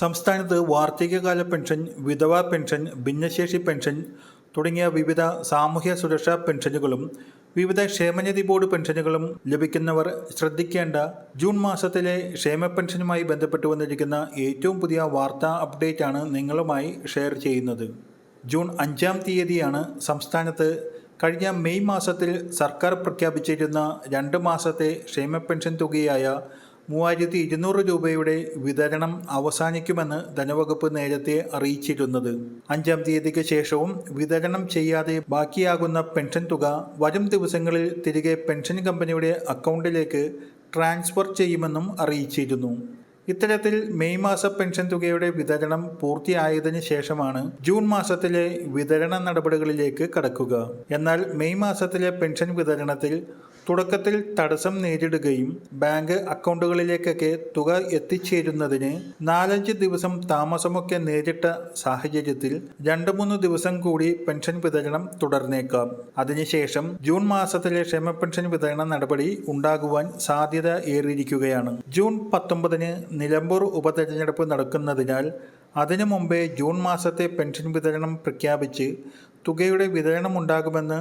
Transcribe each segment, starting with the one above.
സംസ്ഥാനത്ത് വാർദ്ധക്യകാല പെൻഷൻ വിധവാ പെൻഷൻ ഭിന്നശേഷി പെൻഷൻ തുടങ്ങിയ വിവിധ സാമൂഹ്യ സുരക്ഷാ പെൻഷനുകളും വിവിധ ക്ഷേമനിധി ബോർഡ് പെൻഷനുകളും ലഭിക്കുന്നവർ ശ്രദ്ധിക്കേണ്ട ജൂൺ മാസത്തിലെ ക്ഷേമ പെൻഷനുമായി ബന്ധപ്പെട്ട് വന്നിരിക്കുന്ന ഏറ്റവും പുതിയ വാർത്താ അപ്ഡേറ്റാണ് നിങ്ങളുമായി ഷെയർ ചെയ്യുന്നത്. ജൂൺ അഞ്ചാം തീയതിയാണ് സംസ്ഥാനത്ത് കഴിഞ്ഞ മെയ് മാസത്തിൽ സർക്കാർ പ്രഖ്യാപിച്ചിരുന്ന രണ്ട് മാസത്തെ ക്ഷേമ പെൻഷൻ തുകയായ മൂവായിരത്തി ഇരുന്നൂറ് രൂപയുടെ വിതരണം അവസാനിക്കുമെന്ന് ധനവകുപ്പ് നേരത്തെ അറിയിച്ചിരുന്നത്. അഞ്ചാം തീയതിക്ക് ശേഷവും വിതരണം ചെയ്യാതെ ബാക്കിയാകുന്ന പെൻഷൻ തുക വരും ദിവസങ്ങളിൽ തിരികെ പെൻഷൻ കമ്പനിയുടെ അക്കൗണ്ടിലേക്ക് ട്രാൻസ്ഫർ ചെയ്യുമെന്നും അറിയിച്ചിരുന്നു. ഇത്തരത്തിൽ മെയ് മാസ പെൻഷൻ തുകയുടെ വിതരണം പൂർത്തിയായതിനു ശേഷമാണ് ജൂൺ മാസത്തിലെ വിതരണ നടപടികളിലേക്ക് കടക്കുക. എന്നാൽ മെയ് മാസത്തിലെ പെൻഷൻ വിതരണത്തിൽ തുടക്കത്തിൽ തടസ്സം നേരിടുകയും ബാങ്ക് അക്കൗണ്ടുകളിലേക്കൊക്കെ തുക എത്തിച്ചേരുന്നതിന് നാലഞ്ച് ദിവസം താമസമൊക്കെ നേരിട്ട സാഹചര്യത്തിൽ രണ്ട് മൂന്ന് ദിവസം കൂടി പെൻഷൻ വിതരണം തുടർന്നേക്കാം. അതിനുശേഷം ജൂൺ മാസത്തിലെ ക്ഷേമ പെൻഷൻ വിതരണ നടപടി ഉണ്ടാകുവാൻ സാധ്യത ഏറിയിരിക്കുകയാണ്. ജൂൺ പത്തൊമ്പതിന് നിലമ്പൂർ ഉപതെരഞ്ഞെടുപ്പ് നടക്കുന്നതിനാൽ അതിനു മുമ്പേ ജൂൺ മാസത്തെ പെൻഷൻ വിതരണം പ്രഖ്യാപിച്ച് തുകയുടെ വിതരണമുണ്ടാകുമെന്ന്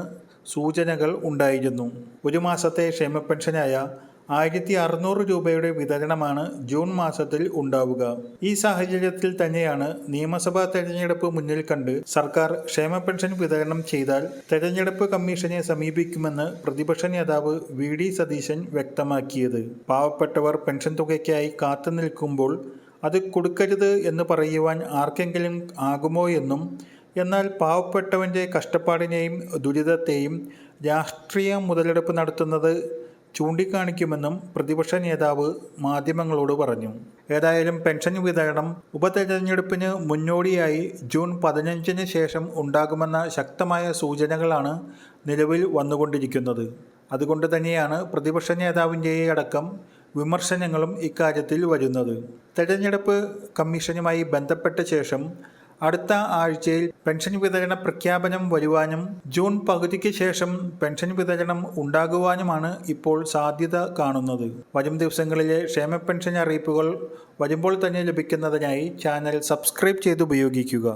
സൂചനകൾ ഉണ്ടായിരുന്നു. ഒരു മാസത്തെ ക്ഷേമ പെൻഷനായ ആയിരത്തി അറുന്നൂറ് രൂപയുടെ വിതരണമാണ് ജൂൺ മാസത്തിൽ ഉണ്ടാവുക. ഈ സാഹചര്യത്തിൽ തന്നെയാണ് നിയമസഭാ തെരഞ്ഞെടുപ്പ് മുന്നിൽ കണ്ട് സർക്കാർ ക്ഷേമ പെൻഷൻ വിതരണം ചെയ്താൽ തെരഞ്ഞെടുപ്പ് കമ്മീഷനെ സമീപിക്കുമെന്ന് പ്രതിപക്ഷ നേതാവ് വി ഡി സതീശൻ വ്യക്തമാക്കിയത്. പാവപ്പെട്ടവർ പെൻഷൻ തുകയ്ക്കായി കാത്തു നിൽക്കുമ്പോൾ അത് കൊടുക്കരുത് എന്ന് പറയുവാൻ ആർക്കെങ്കിലും ആകുമോ എന്നും എന്നാൽ പാവപ്പെട്ടവന്റെ കഷ്ടപ്പാടിനെയും ദുരിതത്തെയും രാഷ്ട്രീയ മുതലെടുപ്പ് നടത്തുന്നത് ചൂണ്ടിക്കാണിക്കുമെന്നും പ്രതിപക്ഷ നേതാവ് മാധ്യമങ്ങളോട് പറഞ്ഞു. ഏതായാലും പെൻഷൻ വിതരണം ഉപതെരഞ്ഞെടുപ്പിന് മുന്നോടിയായി ജൂൺ പതിനഞ്ചിന് ശേഷം ഉണ്ടാകുമെന്ന ശക്തമായ സൂചനകളാണ് നിലവിൽ വന്നുകൊണ്ടിരിക്കുന്നത്. അതുകൊണ്ട് തന്നെയാണ് പ്രതിപക്ഷ നേതാവിന്റെ അടക്കം വിമർശനങ്ങളും ഇക്കാര്യത്തിൽ വരുന്നത്. തെരഞ്ഞെടുപ്പ് കമ്മീഷനുമായി ബന്ധപ്പെട്ട ശേഷം അടുത്ത ആഴ്ചയിൽ പെൻഷൻ വിതരണ പ്രഖ്യാപനം വരുവാനും ജൂൺ പകുതിക്ക് ശേഷം പെൻഷൻ വിതരണം ഉണ്ടാകുവാനുമാണ് ഇപ്പോൾ സാധ്യത കാണുന്നത്. വരും ദിവസങ്ങളിലെ ക്ഷേമ പെൻഷൻ അറിയിപ്പുകൾ വരുമ്പോൾ തന്നെ ലഭിക്കുന്നതിനായി ചാനൽ സബ്സ്ക്രൈബ് ചെയ്ത് ഉപയോഗിക്കുക